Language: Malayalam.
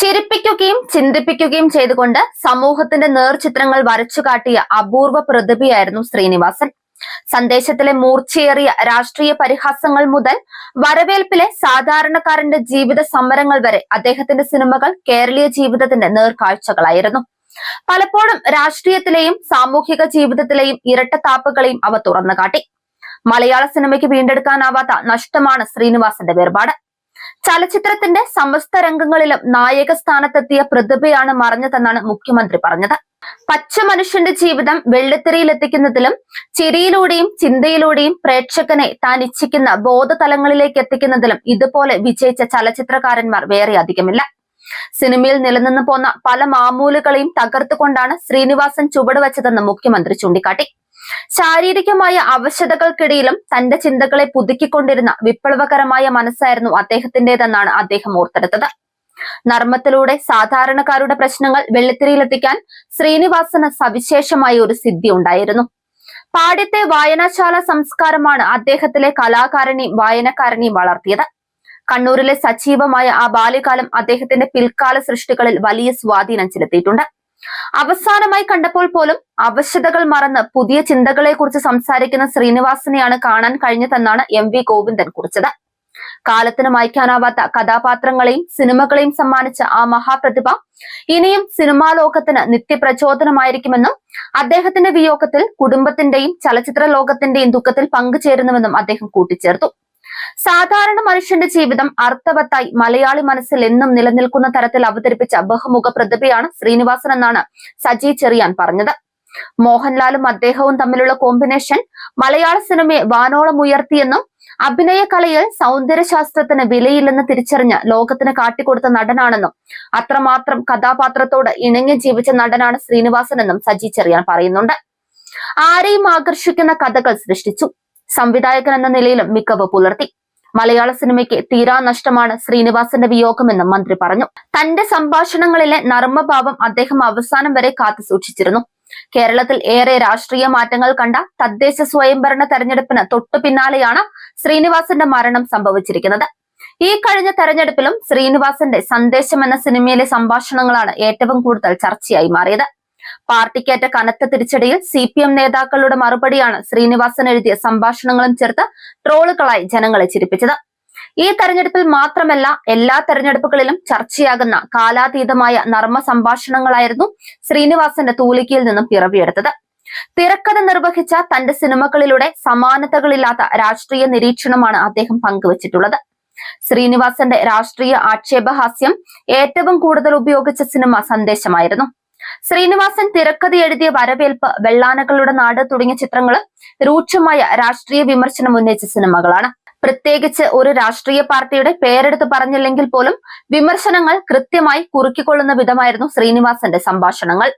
ചിരിപ്പിക്കുകയും ചിന്തിപ്പിക്കുകയും ചെയ്തുകൊണ്ട് സമൂഹത്തിന്റെ നേർചിത്രങ്ങൾ വരച്ചു കാട്ടിയ അപൂർവ പ്രതിഭയായിരുന്നു ശ്രീനിവാസൻ. സന്ദേശത്തിലെ മൂർച്ചയേറിയ രാഷ്ട്രീയ പരിഹാസങ്ങൾ മുതൽ വരവേൽപ്പിലെ സാധാരണക്കാരന്റെ ജീവിത സമരങ്ങൾ വരെ അദ്ദേഹത്തിന്റെ സിനിമകൾ കേരളീയ ജീവിതത്തിന്റെ നേർക്കാഴ്ചകളായിരുന്നു. പലപ്പോഴും രാഷ്ട്രീയത്തിലെയും സാമൂഹിക ജീവിതത്തിലെയും ഇരട്ടത്താപ്പുകളെയും അവ തുറന്നു കാട്ടി. മലയാള സിനിമയ്ക്ക് വീണ്ടെടുക്കാനാവാത്ത നഷ്ടമാണ് ശ്രീനിവാസന്റെ വേർപാട്. ചലച്ചിത്രത്തിന്റെ സമസ്ത രംഗങ്ങളിലും നായക സ്ഥാനത്തെത്തിയ പ്രതിഭയാണ് മറഞ്ഞതെന്നാണ് മുഖ്യമന്ത്രി പറഞ്ഞത്. പച്ച മനുഷ്യന്റെ ജീവിതം വെള്ളിത്തിരയിലെത്തിക്കുന്നതിലും ചിരിയിലൂടെയും ചിന്തയിലൂടെയും പ്രേക്ഷകനെ താൻ ഇച്ഛിക്കുന്ന ബോധതലങ്ങളിലേക്ക് എത്തിക്കുന്നതിലും ഇതുപോലെ വിജയിച്ച ചലച്ചിത്രകാരന്മാർ വേറെ അധികമില്ല. സിനിമയിൽ നിലനിന്ന് പോന്ന പല മാമൂലുകളെയും തകർത്തുകൊണ്ടാണ് ശ്രീനിവാസൻ ചുവടുവച്ചതെന്ന് മുഖ്യമന്ത്രി ചൂണ്ടിക്കാട്ടി. ശാരീരികമായ അവശതകൾക്കിടയിലും തന്റെ ചിന്തകളെ പുതുക്കിക്കൊണ്ടിരുന്ന വിപ്ലവകരമായ മനസ്സായിരുന്നു അദ്ദേഹത്തിന്റേതെന്നാണ് അദ്ദേഹം ഓർത്തെടുത്തത്. നർമ്മത്തിലൂടെ സാധാരണക്കാരുടെ പ്രശ്നങ്ങൾ വെള്ളിത്തിരിയിലെത്തിക്കാൻ ശ്രീനിവാസന് സവിശേഷമായ ഒരു സിദ്ധി ഉണ്ടായിരുന്നു. പാഠ്യത്തെ വായനശാല സംസ്കാരമാണ് അദ്ദേഹത്തിലെ കലാകാരനെയും വായനക്കാരനെയും വളർത്തിയത്. കണ്ണൂരിലെ സജീവമായ ആ ബാല്യകാലം അദ്ദേഹത്തിന്റെ പിൽക്കാല സൃഷ്ടികളിൽ വലിയ സ്വാധീനം ചെലുത്തിയിട്ടുണ്ട്. അവസാനമായി കണ്ടപ്പോൾ പോലും അവശതകൾ മറന്ന് പുതിയ ചിന്തകളെ കുറിച്ച് സംസാരിക്കുന്ന ശ്രീനിവാസനെയാണ് കാണാൻ കഴിഞ്ഞതെന്നാണ് എം വി ഗോവിന്ദൻ കുറിച്ചത്. കാലത്തിന് മായ്ക്കാനാവാത്ത കഥാപാത്രങ്ങളെയും സിനിമകളെയും സമ്മാനിച്ച ആ മഹാപ്രതിഭ ഇനിയും സിനിമാ ലോകത്തിന് നിത്യപ്രചോദനമായിരിക്കുമെന്നും അദ്ദേഹത്തിന്റെ വിയോഗത്തിൽ കുടുംബത്തിന്റെയും ചലച്ചിത്ര ലോകത്തിന്റെയും ദുഃഖത്തിൽ പങ്കുചേരുന്നുവെന്നും അദ്ദേഹം കൂട്ടിച്ചേർത്തു. സാധാരണ മനുഷ്യന്റെ ജീവിതം അർത്ഥവത്തായി മലയാളി മനസ്സിൽ എന്നും നിലനിൽക്കുന്ന തരത്തിൽ അവതരിപ്പിച്ച ബഹുമുഖ പ്രതിഭയാണ് ശ്രീനിവാസൻ എന്നാണ് സജി ചെറിയാൻ പറഞ്ഞത്. മോഹൻലാലും അദ്ദേഹവും തമ്മിലുള്ള കോമ്പിനേഷൻ മലയാള സിനിമയെ വാനോളം ഉയർത്തിയെന്നും അഭിനയ കലയിൽ സൗന്ദര്യശാസ്ത്രത്തിന് വിലയില്ലെന്ന് തിരിച്ചറിഞ്ഞ് ലോകത്തിന് കാട്ടിക്കൊടുത്ത നടനാണെന്നും അത്രമാത്രം കഥാപാത്രത്തോട് ഇണങ്ങി ജീവിച്ച നടനാണ് ശ്രീനിവാസൻ എന്നും സജി ചെറിയാൻ പറയുന്നുണ്ട്. ആരെയും ആകർഷിക്കുന്ന കഥകൾ സൃഷ്ടിച്ചു. സംവിധായകൻ എന്ന നിലയിലും മികവ് പുലർത്തി. മലയാള സിനിമയ്ക്ക് തീരാ നഷ്ടമാണ് ശ്രീനിവാസന്റെ വിയോഗമെന്നും മന്ത്രി പറഞ്ഞു. തന്റെ സംഭാഷണങ്ങളിലെ നർമ്മഭാവം അദ്ദേഹം അവസാനം വരെ കാത്തു സൂക്ഷിച്ചിരുന്നു. കേരളത്തിൽ ഏറെ രാഷ്ട്രീയ മാറ്റങ്ങൾ കണ്ട തദ്ദേശ സ്വയംഭരണ തെരഞ്ഞെടുപ്പിന് തൊട്ടു പിന്നാലെയാണ് ശ്രീനിവാസന്റെ മരണം സംഭവിച്ചിരിക്കുന്നത്. ഈ കഴിഞ്ഞ തെരഞ്ഞെടുപ്പിലും ശ്രീനിവാസന്റെ സന്ദേശം എന്ന സിനിമയിലെ സംഭാഷണങ്ങളാണ് ഏറ്റവും കൂടുതൽ ചർച്ചയായി മാറിയത്. പാർട്ടിക്കേറ്റ കനത്ത തിരിച്ചടിയിൽ സി പി എം നേതാക്കളുടെ മറുപടിയാണ് ശ്രീനിവാസൻ എഴുതിയ സംഭാഷണങ്ങളും ചേർത്ത് ട്രോളുകളായി ജനങ്ങളെ ചിരിപ്പിച്ചത്. ഈ തെരഞ്ഞെടുപ്പിൽ മാത്രമല്ല എല്ലാ തെരഞ്ഞെടുപ്പുകളിലും ചർച്ചയാകുന്ന കാലാതീതമായ നർമ്മ സംഭാഷണങ്ങളായിരുന്നു ശ്രീനിവാസന്റെ തൂലികയിൽ നിന്നും പിറവിയെടുത്തത്. തിരക്കഥ നിർവഹിച്ച തന്റെ സിനിമകളിലൂടെ സമാനതകളില്ലാത്ത രാഷ്ട്രീയ നിരീക്ഷണമാണ് അദ്ദേഹം പങ്കുവച്ചിട്ടുള്ളത്. ശ്രീനിവാസന്റെ രാഷ്ട്രീയ ആക്ഷേപഹാസ്യം ഏറ്റവും കൂടുതൽ ഉപയോഗിച്ച സിനിമ സന്ദേശമായിരുന്നു. ശ്രീനിവാസൻ തിരക്കഥ എഴുതിയ വരവേൽപ്പ് വെള്ളാനകളുടെ നാട് തുടങ്ങിയ ചിത്രങ്ങൾ രൂക്ഷമായ രാഷ്ട്രീയ വിമർശനം ഉന്നയിച്ച സിനിമകളാണ്. പ്രത്യേകിച്ച് ഒരു രാഷ്ട്രീയ പാർട്ടിയുടെ പേരെടുത്ത് പറഞ്ഞില്ലെങ്കിൽ പോലും വിമർശനങ്ങൾ കൃത്യമായി കുറുക്കിക്കൊള്ളുന്ന വിധമായിരുന്നു ശ്രീനിവാസന്റെ സംഭാഷണങ്ങൾ.